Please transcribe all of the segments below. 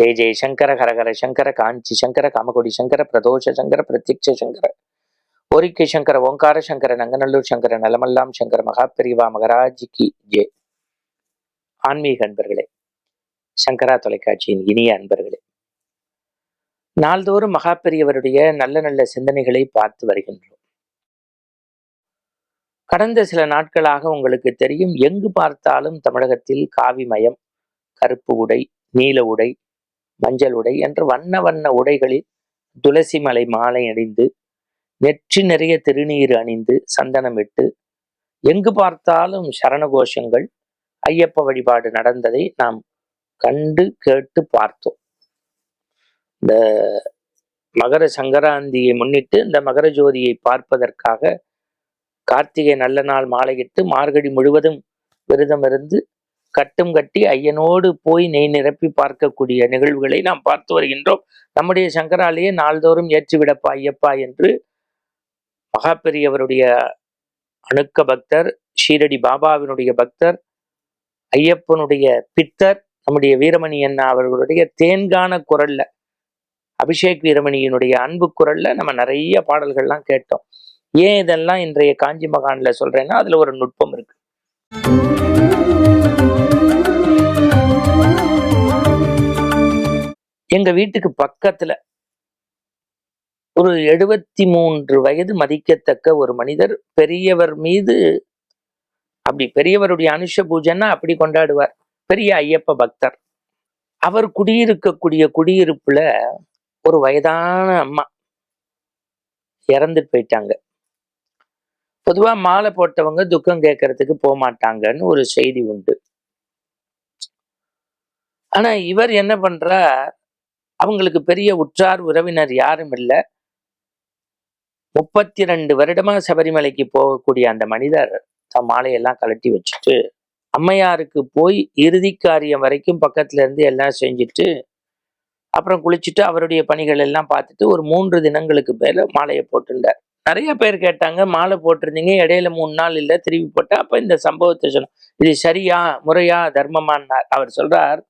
ஜெய ஜெய சங்கர ஹரஹர சங்கர காஞ்சி சங்கர காமகோடி சங்கர பிரதோஷ சங்கர பிரத்யக்ஷ சங்கர ஓரிக்கை சங்கர ஓங்கார சங்கர நங்கநல்லூர் சங்கர நலமல்லாம் சங்கர மகாபெரிவா மகராஜிக்கு ஜெய். ஆன்மீக அன்பர்களே சங்கரா தொலைக்காட்சியின் இனிய அன்பர்களே நாள்தோறும் மகாபெரியவருடைய நல்ல நல்ல சிந்தனைகளை பார்த்து வருகின்றோம். கடந்த சில நாட்களாக உங்களுக்கு தெரியும் எங்கு பார்த்தாலும் தமிழகத்தில் காவிமயம் கருப்பு உடை நீல உடை மஞ்சள் உடை என்று வண்ண வண்ண உடைகளில் துளசி மலை மாலை அணிந்து நெற்றி நிறைய திருநீர் அணிந்து சந்தனமிட்டு எங்கு பார்த்தாலும் சரண கோஷங்கள் ஐயப்ப வழிபாடு நடந்ததை நாம் கண்டு கேட்டு பார்த்தோம். இந்த மகர சங்கராந்தியை முன்னிட்டு இந்த மகர ஜோதியை பார்ப்பதற்காக கார்த்திகை நல்ல நாள் மாலையிட்டு மார்கழி முழுவதும் விரதம் இருந்து கட்டும் கட்டி ஐயனோடு போய் நெய் நிரப்பி பார்க்கக்கூடிய நிகழ்வுகளை நாம் பார்த்து வருகின்றோம். நம்முடைய சங்கராலேயே நாள்தோறும் ஏற்றிவிடப்பா ஐயப்பா என்று மகாபெரியவருடைய அணுக்க பக்தர் ஷீரடி பாபாவினுடைய பக்தர் ஐயப்பனுடைய பித்தர் நம்முடைய வீரமணி அண்ணா அவர்களுடைய தேன்கான குரல்ல அபிஷேக் வீரமணியினுடைய அன்பு குரல்ல நம்ம நிறைய பாடல்கள்லாம் கேட்டோம். ஏன் இதெல்லாம் இன்றைய காஞ்சி மகான்ல சொல்றேன்னா அதுல ஒரு நுட்பம் இருக்கு. எங்க வீட்டுக்கு பக்கத்துல ஒரு எழுபத்தி மூன்று வயது மதிக்கத்தக்க ஒரு மனிதர் பெரியவர் மீது அப்படி பெரியவருடைய அனுஷ பூஜைன்னா அப்படி கொண்டாடுவார். பெரிய ஐயப்ப பக்தர். அவர் குடியிருக்கக்கூடிய குடியிருப்புல ஒரு வயதான அம்மா இறந்துட்டு போயிட்டாங்க. பொதுவா மாலை போட்டவங்க துக்கம் கேட்கறதுக்கு போக மாட்டாங்கன்னு ஒரு செய்தி உண்டு. ஆனா இவர் என்ன பண்றார்? அவங்களுக்கு பெரிய உற்றார் உறவினர் யாரும் இல்லை. முப்பத்தி ரெண்டு வருடமா சபரிமலைக்கு போகக்கூடிய அந்த மனிதர் தம் மாலையெல்லாம் கழட்டி வச்சுட்டு அம்மையாருக்கு போய் இறுதி காரியம் வரைக்கும் பக்கத்துல இருந்து எல்லாம் செஞ்சுட்டு அப்புறம் குளிச்சுட்டு அவருடைய பணிகள் எல்லாம் பார்த்துட்டு ஒரு மூன்று தினங்களுக்கு மேல மாலையை போட்டுட்டார் நிறைய பேர் கேட்டாங்க மாலை போட்டிருந்தீங்க இடையில மூணு நாள் இல்லை திருப்பி போட்டா அப்ப இந்த சம்பவத்தை சொன்னோம் இது சரியா முறையா தர்மமானார் அவர் சொல்றார்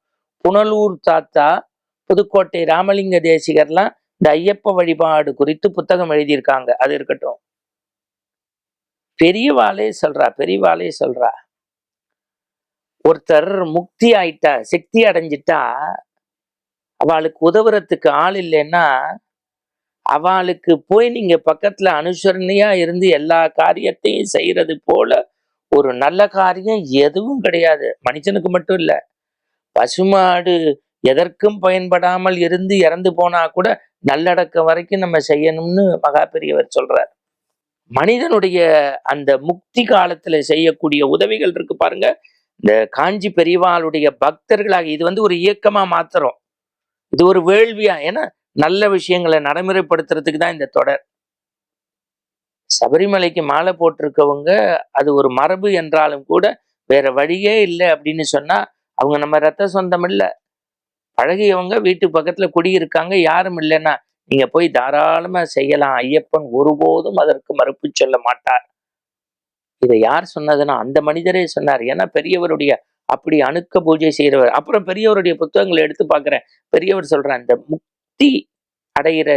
புனலூர் தாத்தா புதுக்கோட்டை ராமலிங்க தேசிகர்லாம் இந்த ஐயப்ப வழிபாடு குறித்து புத்தகம் எழுதியிருக்காங்க. அது இருக்கட்டும். பெரியவாளே சொல்றா பெரியவாளே சொல்றா. ஒருத்தர் முக்தி ஆயிட்டா சக்தி அடைஞ்சிட்டா அவளுக்கு உதவுறதுக்கு ஆள் இல்லைன்னா அவளுக்கு போய் நீங்க பக்கத்துல அனுசரணையா இருந்து எல்லா காரியத்தையும் செய்யறது போல ஒரு நல்ல காரியம் எதுவும் கிடையாது. மனுஷனுக்கு மட்டும் இல்ல. பசுமாடு எதற்கும் பயன்படாமல் இருந்து இறந்து போனா கூட நல்லடக்கம் வரைக்கும் நம்ம செய்யணும்னு மகா பெரியவர் சொல்றார். மனிதனுடைய அந்த முக்தி காலத்துல செய்யக்கூடிய உதவிகள் இருக்கு பாருங்க. இந்த காஞ்சி பெரியவாளுடைய பக்தர்களாக இது வந்து ஒரு இயக்கமா மாத்துறோம். இது ஒரு வேள்வியா? ஏன்னா நல்ல விஷயங்களை நடைமுறைப்படுத்துறதுக்கு தான் இந்த தொடர். சபரிமலைக்கு மாலை போட்டிருக்கவங்க அது ஒரு மரபு என்றாலும் கூட வேற வழியே இல்லை அப்படின்னு சொன்னா அவங்க நம்ம ரத்த சொந்தம் இல்லை. பழகியவங்க வீட்டு பக்கத்துல குடியிருக்காங்க யாரும் இல்லைன்னா நீங்க போய் தாராளமா செய்யலாம். ஐயப்பன் ஒருபோதும் அதற்கு மறுப்பு சொல்ல மாட்டார். இதை யார் சொன்னதுன்னா அந்த மனிதரே சொன்னார். ஏன்னா பெரியவருடைய அப்படி அணுக்க பூஜை செய்கிறவர். அப்புறம் பெரியவருடைய புத்தகங்களை எடுத்து பார்க்கிறேன். பெரியவர் சொல்றேன் அந்த முக்தி அடைகிற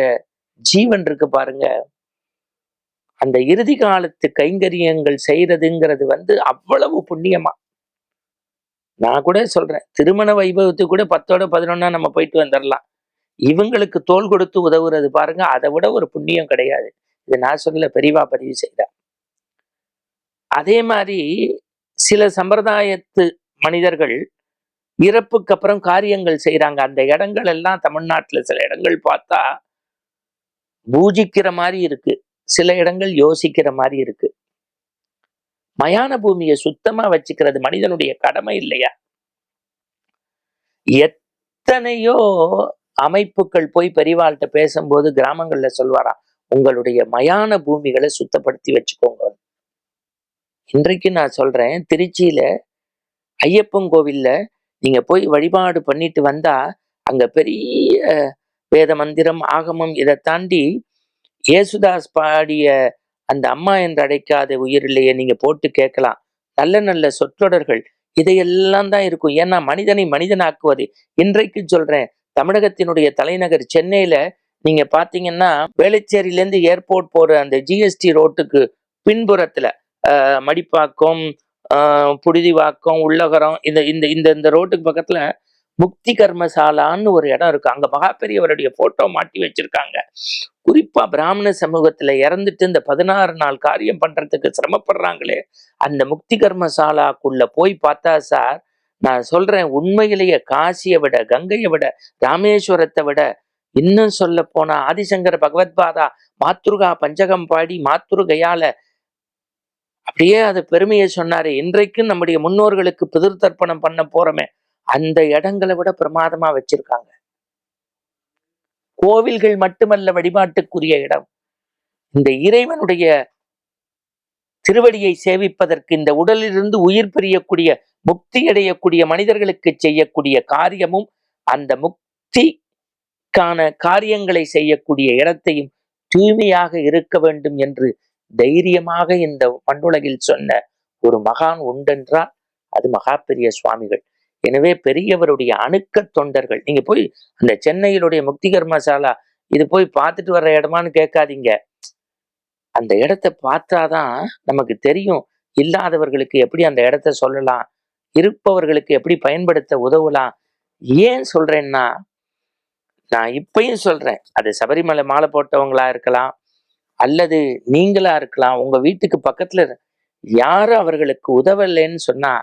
ஜீவன் இருக்கு பாருங்க. அந்த இறுதி காலத்து கைங்கரியங்கள் செய்யறதுங்கிறது வந்து அவ்வளவு புண்ணியமா நான் கூட சொல்றேன். திருமண வைபவத்துக்கு கூட பத்தோட பதினொன்னா நம்ம போயிட்டு வந்துடலாம் இவங்களுக்கு தோல் கொடுத்து உதவுறது பாருங்க அதை விட ஒரு புண்ணியம் கிடையாது. இது நான் சொல்ல பெரியவா பதிவு செய்தா. அதே மாதிரி சில சம்பிரதாயத்து மனிதர்கள் இறப்புக்கு அப்புறம் காரியங்கள் செய்யறாங்க அந்த இடங்கள் எல்லாம் தமிழ்நாட்டுல சில இடங்கள் பார்த்தா பூஜிக்கிற மாதிரி இருக்கு. சில இடங்கள் யோசிக்கிற மாதிரி இருக்கு. மயான பூமியை சுத்தமா வச்சுக்கிறது மனிதனுடைய கடமை இல்லையா? எத்தனையோ அமைப்புகள் போய் பெரிவாள்கிட்ட பேசும்போது கிராமங்கள்ல சொல்வாராம் உங்களுடைய மயான பூமிகளை சுத்தப்படுத்தி வச்சுக்கோங்க. இன்றைக்கு நான் சொல்றேன் திருச்சியில ஐயப்பன் கோவில்ல நீங்க போய் வழிபாடு பண்ணிட்டு வந்தா அங்க பெரிய வேத மந்திரம் ஆகமம் இதை தாண்டி ஏசுதாஸ் பாடிய அந்த அம்மா என்று அழைக்காத உயிரிலேயே நீங்க போட்டு கேட்கலாம். நல்ல நல்ல சொற்றொடர்கள். இதையெல்லாம் தான் இருக்கும். ஏன்னா மனிதனை மனிதனாக்குவது. இன்றைக்கு சொல்றேன் தமிழகத்தினுடைய தலைநகர் சென்னையில நீங்க பாத்தீங்கன்னா வேளச்சேரியிலேருந்து ஏர்போர்ட் போற அந்த ஜிஎஸ்டி ரோட்டுக்கு பின்புறத்துல ஆஹ், மடிப்பாக்கம் ஆஹ், புழுதிவாக்கம் உள்ளகரம் இந்த இந்த இந்த இந்த ரோட்டுக்கு பக்கத்துல முக்தி கர்மசாலான்னு ஒரு இடம் இருக்கு. அங்க மகா பெரியவருடைய போட்டோ மாட்டி வச்சிருக்காங்க. குறிப்பா பிராமண சமூகத்துல இறந்துட்டு இந்த பதினாறு நாள் காரியம் பண்றதுக்கு சிரமப்படுறாங்களே அந்த முக்தி கர்மசாலாக்குள்ள போய் பார்த்தா சார் நான் சொல்றேன் உண்மையிலேயே காசியை விட கங்கையை விட ராமேஸ்வரத்தை விட இன்னும் சொல்ல போனா ஆதிசங்கர பகவத்பாதா மாத்ருகா பஞ்சகம் பாடி மாத்ருகையால அப்படியே அது பெருமையை சொன்னாரு. இன்றைக்கும் நம்முடைய முன்னோர்களுக்கு பிதிர் தர்ப்பணம் பண்ண போறோமே அந்த இடங்களை விட பிரமாதமா வச்சிருக்காங்க. கோவில்கள் மட்டுமல்ல வழிபாட்டுக்குரிய இடம். இந்த இறைவனுடைய திருவடியை சேவிப்பதற்கு இந்த உடலிலிருந்து உயிர் பிரியக்கூடிய முக்தி அடையக்கூடிய மனிதர்களுக்கு செய்யக்கூடிய காரியமும் அந்த முக்திக்கான காரியங்களை செய்யக்கூடிய இடத்தையும் தூய்மையாக இருக்க வேண்டும் என்று தைரியமாக இந்த மண்ணுலகில் சொன்ன ஒரு மகான் உண்டென்றால் அது மகா பெரிய சுவாமிகள். எனவே பெரியவருடைய அணுக்க தொண்டர்கள் நீங்க போய் அந்த சென்னையிலுடைய முக்திகர் மசாலா இது போய் பார்த்துட்டு வர்ற இடமான்னு கேட்காதீங்க. அந்த இடத்த பார்த்தாதான் நமக்கு தெரியும் இல்லாதவர்களுக்கு எப்படி அந்த இடத்த சொல்லலாம் இருப்பவர்களுக்கு எப்படி பயன்படுத்த உதவலாம். ஏன் சொல்றேன்னா நான் இப்பயும் சொல்றேன் அது சபரிமலை மாலை போட்டவங்களா இருக்கலாம் அல்லது நீங்களா இருக்கலாம் உங்க வீட்டுக்கு பக்கத்துல யாரும் அவர்களுக்கு உதவலைன்னு சொன்னா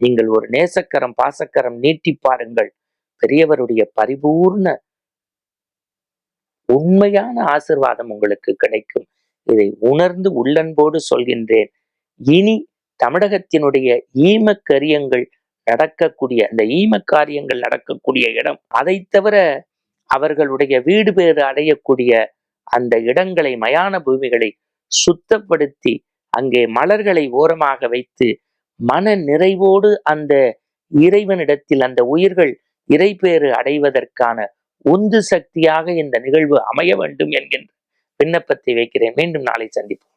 நீங்கள் ஒரு நேசக்கரம் பாசக்கரம் நீட்டி பாருங்கள். பெரியவருடைய பரிபூர்ண உண்மையான ஆசிர்வாதம் உங்களுக்கு கிடைக்கும். இதை உணர்ந்து உள்ளன்போடு சொல்கின்றேன். இனி தமிழகத்தினுடைய ஈமக்கரியங்கள் நடக்கக்கூடிய அந்த ஈம காரியங்கள் நடக்கக்கூடிய இடம் அதை தவிர அவர்களுடைய வீடு பேறு அடையக்கூடிய அந்த இடங்களை மயான பூமிகளை சுத்தப்படுத்தி அங்கே மலர்களை ஓரமாக வைத்து மன நிறைவோடு அந்த இறைவனிடத்தில் அந்த உயிர்கள் இறைப்பேறு அடைவதற்கான உந்து சக்தியாக இந்த நிகழ்வு அமைய வேண்டும் என்கின்ற விண்ணப்பத்தை வைக்கிறேன். மீண்டும் நாளை சந்திப்போம்.